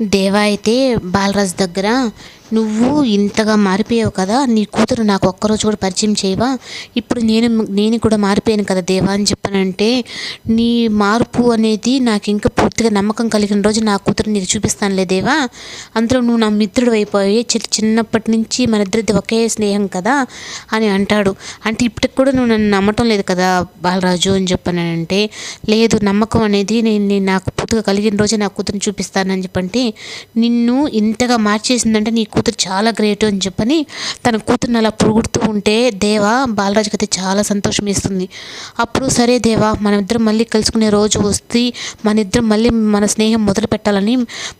దేవా అయితే బాలరాజు దగ్గర నువ్వు ఇంతగా మారిపోయావు కదా నీ కూతురు నాకు ఒక్కరోజు కూడా పరిచయం చేయవా? ఇప్పుడు నేను నేను కూడా మారిపోయాను కదా దేవా అని చెప్పానంటే నీ మార్పు అనేది నాకు ఇంకా పూర్తిగా నమ్మకం కలిగిన రోజు నా కూతురు నీకు చూపిస్తానులే దేవా. అందులో నువ్వు నా మిత్రుడు అయిపోయి చిన్నప్పటి నుంచి మన ఇద్దరిది ఒకే స్నేహం కదా అని అంటాడు. అంటే ఇప్పటికి కూడా నువ్వు నన్ను నమ్మటం లేదు కదా బాలరాజు అని చెప్పానంటే లేదు నమ్మకం అనేది నేను నాకు పూర్తిగా కలిగిన రోజే నా కూతురుని చూపిస్తానని చెప్పంటే నిన్ను ఇంతగా మార్చేసిందంటే నీ కూతురు చాలా గ్రేట్ అని చెప్పని తన కూతురుని అలా పొగుడుతూ ఉంటే దేవా బాలరాజుకి అయితే చాలా సంతోషం ఇస్తుంది అప్పుడు సరే దేవా మనమిద్దరం మళ్ళీ కలుసుకునే రోజు వస్తే మన ఇద్దరం మళ్ళీ మన స్నేహం మొదలు పెట్టాలని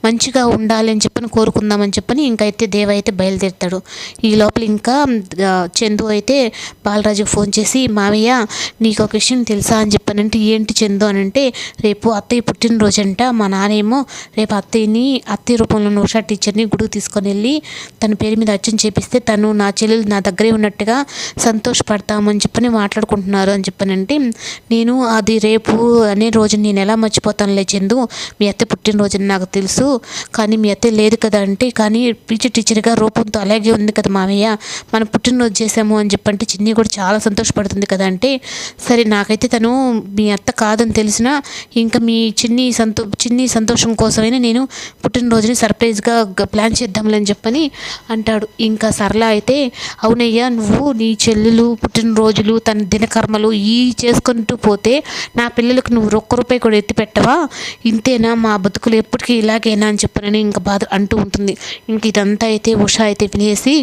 మంచిగా ఉండాలి అని చెప్పని కోరుకుందామని చెప్పని ఇంకైతే దేవ అయితే బయలుదేరుతాడు. ఈ లోపల ఇంకా చందు అయితే బాలరాజుకి ఫోన్ చేసి మావయ్య నీకు ఒక విషయం తెలుసా అని చెప్పానంటే ఏంటి చందు అని అంటే రేపు అత్తయ్య పుట్టినరోజు అంట మా నానేమో రేపు అత్తయ్యని అత్తయ్య రూపంలో ఉషా టీచర్ని గుడికి తీసుకొని వెళ్ళి తన పేరు మీద అచ్చం చేపిస్తే తను నా చెల్లెలు నా దగ్గరే ఉన్నట్టుగా సంతోషపడతామని చెప్పని మాట్లాడుకుంటున్నారు అని చెప్పనంటే నేను అది రేపు అనే రోజు నేను ఎలా మర్చిపోతానులే చందు? మీ అత్త పుట్టినరోజుని నాకు తెలుసు. కానీ మీ అత్త లేదు కదా అంటే కానీ పిచ్చి టీచర్గా రూపంతో అలాగే ఉంది కదా మామయ్య. మనం పుట్టినరోజు చేసాము అని చెప్పంటే చిన్ని కూడా చాలా సంతోషపడుతుంది కదా అంటే సరే నాకైతే తను మీ అత్త కాదని తెలిసినా ఇంకా మీ చిన్ని సంతో చిన్ని సంతోషం కోసమైనా నేను పుట్టినరోజుని సర్ప్రైజ్గా ప్లాన్ చేద్దాంలే అని చెప్పని అని అంటాడు. ఇంకా సరళ అయితే అవునయ్యా నువ్వు నీ చెల్లెలు పుట్టినరోజులు తన దినకర్మలు ఈ చేసుకుంటూ పోతే నా పిల్లలకు నువ్వు ఒక్క రూపాయి కూడా ఎత్తి పెట్టవా? ఇంతేనా? మా బతుకులు ఎప్పటికీ ఇలాగేనా అని చెప్పనని ఇంకా బాధ అంటూ ఉంటుంది. ఇంక ఇదంతా అయితే ఉష అయితే వినేసి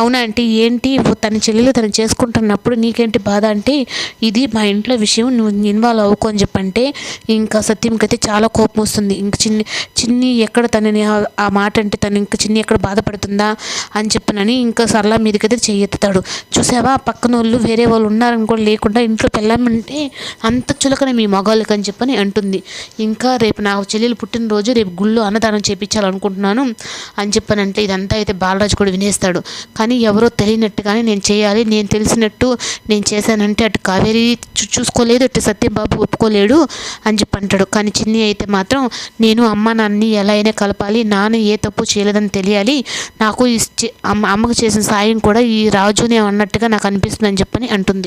అవునా అంటే ఏంటి? తన చెల్లెలు తను చేసుకుంటున్నప్పుడు నీకేంటి బాధ అంటే ఇది మా ఇంట్లో విషయం నువ్వు ఇన్వాల్వ్ అవ్వకు అని చెప్పంటే ఇంకా సత్యంకి అయితే చాలా కోపం వస్తుంది. ఇంక చిన్ని చిన్ని ఎక్కడ తనని ఆ మాట అంటే తను ఇంకా చిన్ని ఎక్కడ బాధపడుతుంది అని చెప్పనని ఇంకా సరళ మీదకైతే చెయ్యెత్తుతాడు చూసావా? పక్కన వాళ్ళు వేరే వాళ్ళు ఉన్నారని కూడా లేకుండా ఇంట్లో పెళ్ళామంటే అంత చులకన మీ మగాళ్ళకి అని చెప్పని అంటుంది. ఇంకా రేపు నా చెల్లెలు పుట్టినరోజు రేపు గుళ్ళు అన్నదానం చేయించాలనుకుంటున్నాను అని చెప్పనంటే ఇదంతా అయితే బాలరాజు కూడా వినేస్తాడు. కానీ ఎవరో తెలియనట్టుగానే నేను చేయాలి నేను తెలిసినట్టు నేను చేశానంటే అటు కావేరి చూసుకోలేదు అటు సత్యబాబు ఒప్పుకోలేడు అని చెప్పి అంటాడు కానీ చిన్ని అయితే మాత్రం నేను అమ్మ నాన్నని ఎలా అయినా కలపాలి నాన్న ఏ తప్పు చేయలేదని తెలియాలి నాకు అమ్మ అమ్మకు చేసిన సాయం కూడా ఈ రాజునే అన్నట్టుగా నాకు అనిపిస్తుంది చెప్పని అంటుంది.